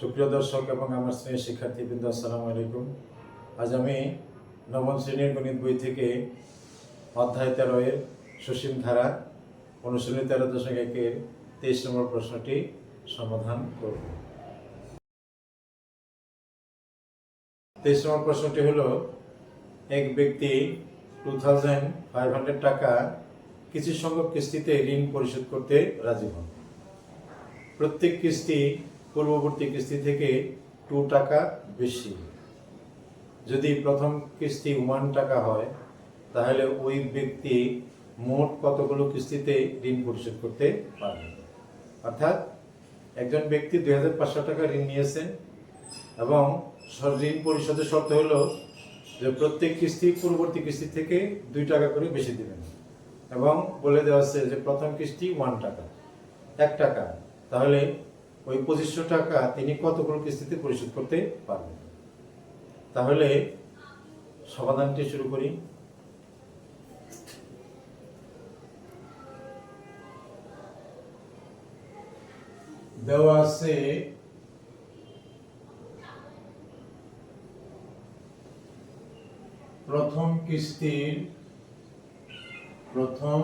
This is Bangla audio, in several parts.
সুপ্রিয় দর্শক এবং আমার শ্রেণির শিক্ষার্থীবৃন্দ, আসসালামু আলাইকুম। আজ আমি নবম শ্রেণির গণিত বই থেকে অধ্যায় তেরো এর সুসীম ধারা অনুশীলনী তেরো দশমিক একের তেইশ নম্বর প্রশ্নটি সমাধান করব। তেইশ নম্বর প্রশ্নটি হলো, এক ব্যক্তি টু থাউজেন্ড ফাইভ হান্ড্রেড টাকা কিছু সংখ্যক কিস্তিতে ঋণ পরিশোধ করতে রাজি হন। প্রত্যেক কিস্তি পূর্ববর্তী কিস্তি থেকে টু টাকা বেশি। যদি প্রথম কিস্তি ওয়ান টাকা হয়, তাহলে ওই ব্যক্তি মোট কতগুলো কিস্তিতে ঋণ পরিশোধ করতে পারবে? অর্থাৎ একজন ব্যক্তি দুই হাজার পাঁচশো টাকা ঋণ নিয়েছেন এবং ঋণ পরিশোধের শর্ত হলো যে প্রত্যেক কিস্তি পূর্ববর্তী কিস্তি থেকে দুই টাকা করে বেশি দেবেন। এবং বলে দেওয়া আছে যে প্রথম কিস্তি ওয়ান টাকা, এক টাকা। তাহলে ওই পঁচিশশো টাকা তিনি কতগুলো কিস্তিতে পরিশোধ করতে পারবেন? তাহলে সমাধানটি শুরু করি। দেওয়া আছে প্রথম কিস্তির প্রথম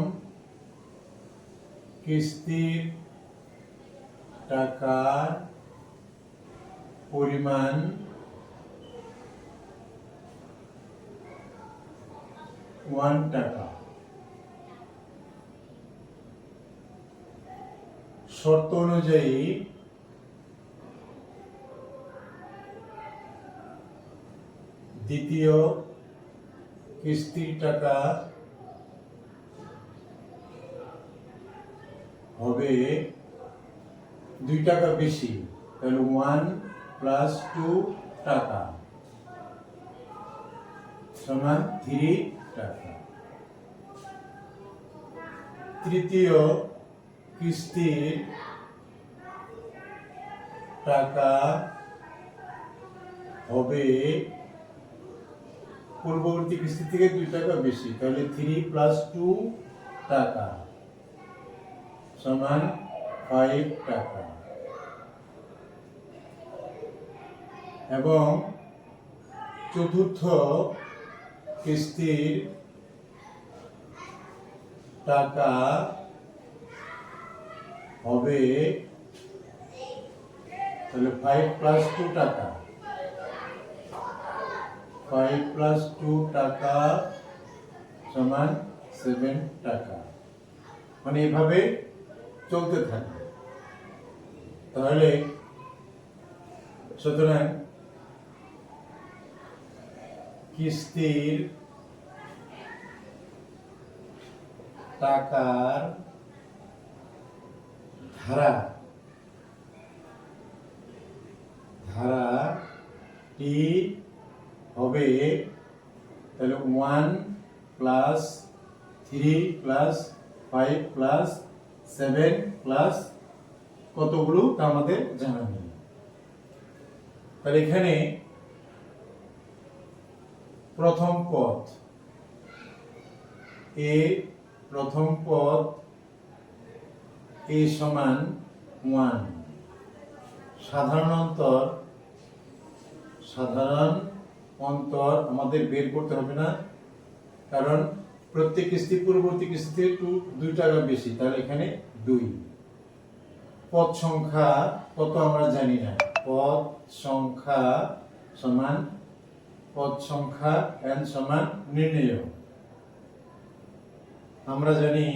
কিস্তির টাকার পরিমাণ ওয়ান টাকা। শর্ত অনুযায়ী দ্বিতীয় কিস্তির টাকা হবে দুই টাকা বেশি, তাহলে ওয়ান প্লাস টু টাকা। সমান থ্রি টাকা। তৃতীয় কিস্তির টাকা হবে পূর্ববর্তী কিস্তি থেকে দুই টাকা বেশি, তাহলে থ্রি প্লাস টু টাকা। সমান ফাইভ টাকা। এবং চতুর্থ কিস্তির টাকা হবে তাহলে ফাইভ প্লাস টু টাকা। ফাইভ প্লাস টু টাকা সমান সেভেন টাকা। মানে এভাবে চলতে থাকবে। তাহলে সুতরাং কিস্তির টাকার ধারা, ধারাটি হবে তাহলে one plus three plus five plus seven plus কতগুলো? তা আমাদের জানা নেই। তাহলে এখানে প্রথম পদ। এ প্রথম পদ এ সমান ওয়ান সাধারণ সাধারণ অন্তর আমাদের বের করতে হবে না, কারণ প্রত্যেক কিস্তি পূর্ববর্তী কিস্তিতে একটু দুই টাকা বেশি, তাহলে এখানে দুই। পদ সংখ্যা কত আমরা জানি না। পদ সংখ্যা সমান পদ সংখ্যা এন সমান নির্ণয়। আমরা জানি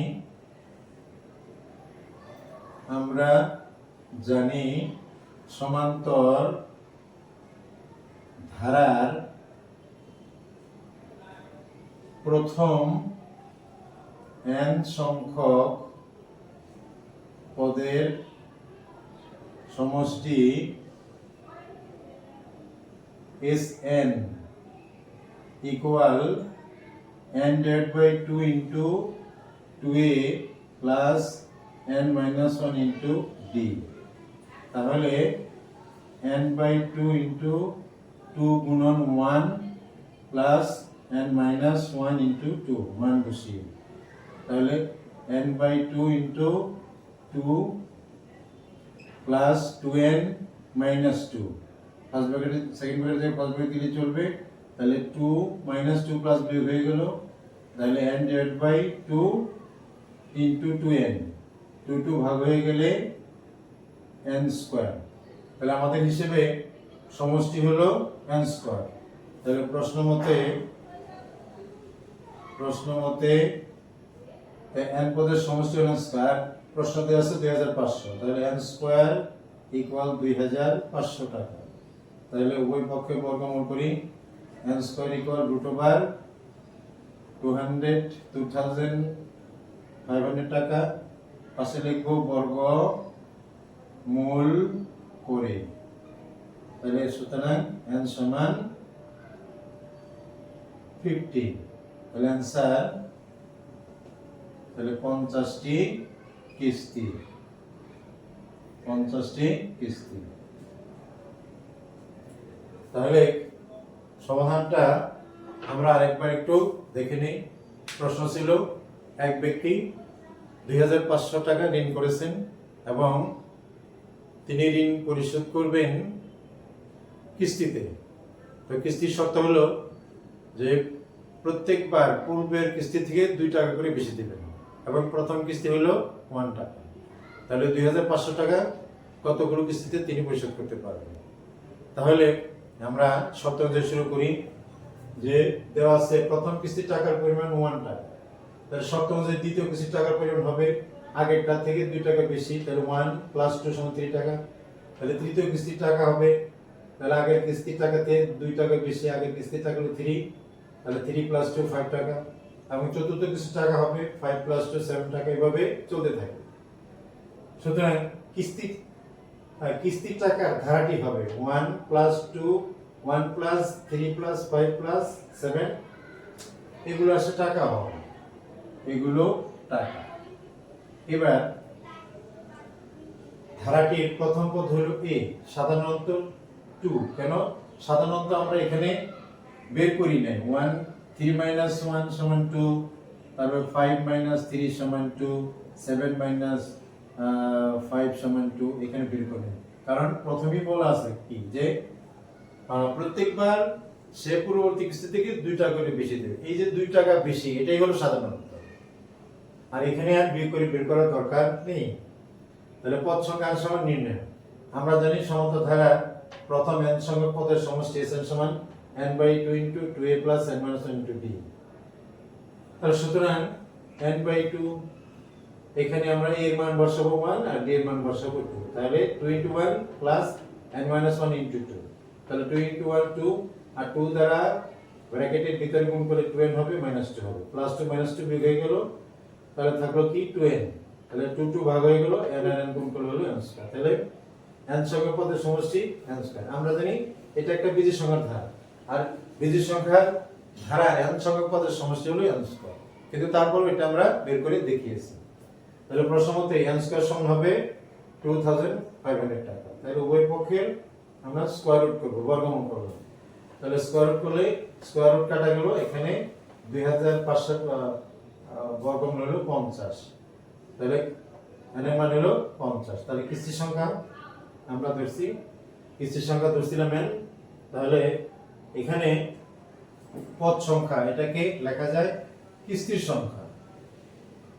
আমরা জানি সমান্তর ধারার প্রথম এন সংখ্যক পদের সমষ্টি S N equal N divide by two into two A plus N minus one into D তাহলে N by two into two গুণন one plus N minus one into two মান বসিয়ে। তাহলে N by two into two plus two N minus two first ব্র্যাকেটে সেকেন্ড ব্র্যাকেটে ফার্স্ট ব্র্যাকেট দিলে চলবে। তাহলে two minus two plus B হয়ে গেল, তাহলে N divide by two into two N two two ভাগ হয়ে গেলে এন স্কোয়ার তাহলে আমাদের হিসেবে সমষ্টি হলো এন স্কোয়ার তাহলে প্রশ্ন মতে প্রশ্ন মতে এন পদের সমষ্টি হলো স্কোয়ার প্রশ্ন দেওয়া আছে দুই হাজার পাঁচশো, তাহলে এন স্কোয়ার ইকুয়াল দুই হাজার পাঁচশো টাকা। তাহলে উভয় পক্ষে বর্গমূল করি over two hundred, two thousand five hundred টাকা। পাশে লিখব বর্গ মূল করে। তাহলে সুতরাং এন সমান ফিফটি তাহলে অ্যান্সার তাহলে পঞ্চাশটি কিস্তি। পঞ্চাশটি কিস্তি। তাহলে সমাধানটা আমরা আরেকবার একটু দেখে নিই। প্রশ্ন ছিল, এক ব্যক্তি দুই হাজার পাঁচশো টাকা ঋণ করেছেন এবং তিনি ঋণ পরিশোধ করবেন কিস্তিতে। তো কিস্তির শর্ত হলো যে প্রত্যেকবার পূর্বের কিস্তি থেকে দুই টাকা করে বেশি দেবেন এবং প্রথম কিস্তি হলো ওয়ান টাকা। তাহলে দুই হাজার পাঁচশো টাকা কতগুলো কিস্তিতে তিনি পরিশোধ করতে পারবেন? তাহলে আমরা অনুযায়ী শুরু করি যে দেওয়া আছে প্রথম কিস্তির টাকার পরিমাণ ওয়ান টাকা তাহলে শর্ত অনুযায়ী দ্বিতীয় কিস্তির টাকার পরিমাণ হবে আগেরটা থেকে দুই টাকা বেশি, তাহলে ওয়ান প্লাস টু সমান থ্রি টাকা। তাহলে তৃতীয় কিস্তির টাকা হবে, তাহলে আগের কিস্তির টাকাতে দুই টাকা বেশি, আগের কিস্তির টাকা হলো থ্রি তাহলে থ্রি প্লাস টু ফাইভ টাকা। এবং চতুর্থ কিস্তির টাকা হবে ফাইভ প্লাস টু সেভেন টাকা, এভাবে চলতে থাকে। সুতরাং কিস্তি কিস্তির টাকার ধারাটি হবে one plus two one plus three plus five plus seven এগুলো আসে টাকা হবে। এগুলো টাকা। এবার ধারাটির প্রথম পদ হলো এ সাধারণত টু কেন? সাধারণত আমরা এখানে বের করি নাই। ওয়ান থ্রি মাইনাস ওয়ান সমান টু তারপর ফাইভ মাইনাস থ্রি সমান টু সেভেন মাইনাস ফাইভ সমান টু এখানে বের করি। কারণ প্রথমেই বলা আছে কি? যে প্রত্যেকবার সে পূর্ববর্তী কিস্তি থেকে দুই টাকা করে বেশি দেবে। এই যে দুই টাকা বেশি, এটাই হলো সাধারণত আর এখানে আর বিয়োগ করে বের করার দরকার নেই। তাহলে পদ সংখ্যা n সমান নির্ণয়। আমরা জানি সমতা ধারা প্রথম n সংখ্যক পদের সমষ্টি, s n সমান n by two into two A plus n minus into D তাহলে সুতরাং n বাই টু এখানে আমরা এর মান বসাবো ওয়ান আর d এর মান বসাবো টু তাহলে two into one plus n minus one তাহলে টু ইন্টু ওয়ান টু আর টু দ্বারা ব্র্যাকেটের ভিতরে গুণ করলে টু এন হবে মাইনাস টু হবে। প্লাস টু মাইনাস টু বিয়োগ হয়ে গেল, তাহলে থাকল কি? টু এন তাহলে টু টু ভাগ হয়ে গেল এন এন গুণ করলে হলো এন স্কয়ার তাহলে এন সংখ্যা পদের সমষ্টি এন স্কয়ার আমরা জানি এটা একটা বীজের সংখ্যার ধারা। আর বীজের সংখ্যার ধারা এন সংখ্যক পদের সমষ্টি হলো এন স্কয়ার কিন্তু তারপর এটা আমরা বের করে দেখিয়েছি। তাহলে প্রশ্ন মতে এন স্কয়ার সমান হবে টু থাউজেন্ড ফাইভ হান্ড্রেড টাকা। তাহলে উভয় পক্ষের আমরা স্কোয়ার রুট করব, বর্গমূল করব। তাহলে স্কোয়ার রুট করলে স্কোয়ার রুট কাটা গেল, এখানে দুই হাজার পাঁচশো বর্গমূল হলো পঞ্চাশ। তাহলে এর মান হলো পঞ্চাশ। তাহলে কিস্তির সংখ্যা আমরা ধরছি, কিস্তির সংখ্যা ধরছিলাম এন তাহলে এখানে পদ সংখ্যা, এটাকে লেখা যায় কিস্তির সংখ্যা।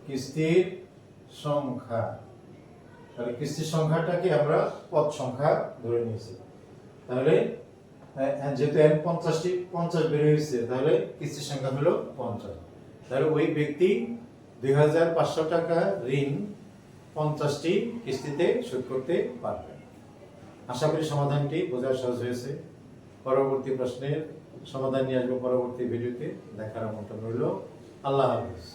কিস্তির সংখ্যা। তাহলে কিস্তির সংখ্যাটাকে আমরা পদ সংখ্যা ধরে নিয়েছি। তাহলে যেহেতু এন পঞ্চাশটি, পঞ্চাশ বের হয়েছে, তাহলে কিস্তির সংখ্যা হলো পঞ্চাশ। তাহলে ওই ব্যক্তি দুই হাজার পাঁচশো টাকা ঋণ পঞ্চাশটি কিস্তিতে শোধ করতে পারবে। আশা করি সমাধানটি বোঝা সহজ হয়েছে। পরবর্তী প্রশ্নের সমাধান নিয়ে আসব পরবর্তী ভিডিওতে। দেখার আমন্ত্রণ রইল। আল্লাহ হাফিজ।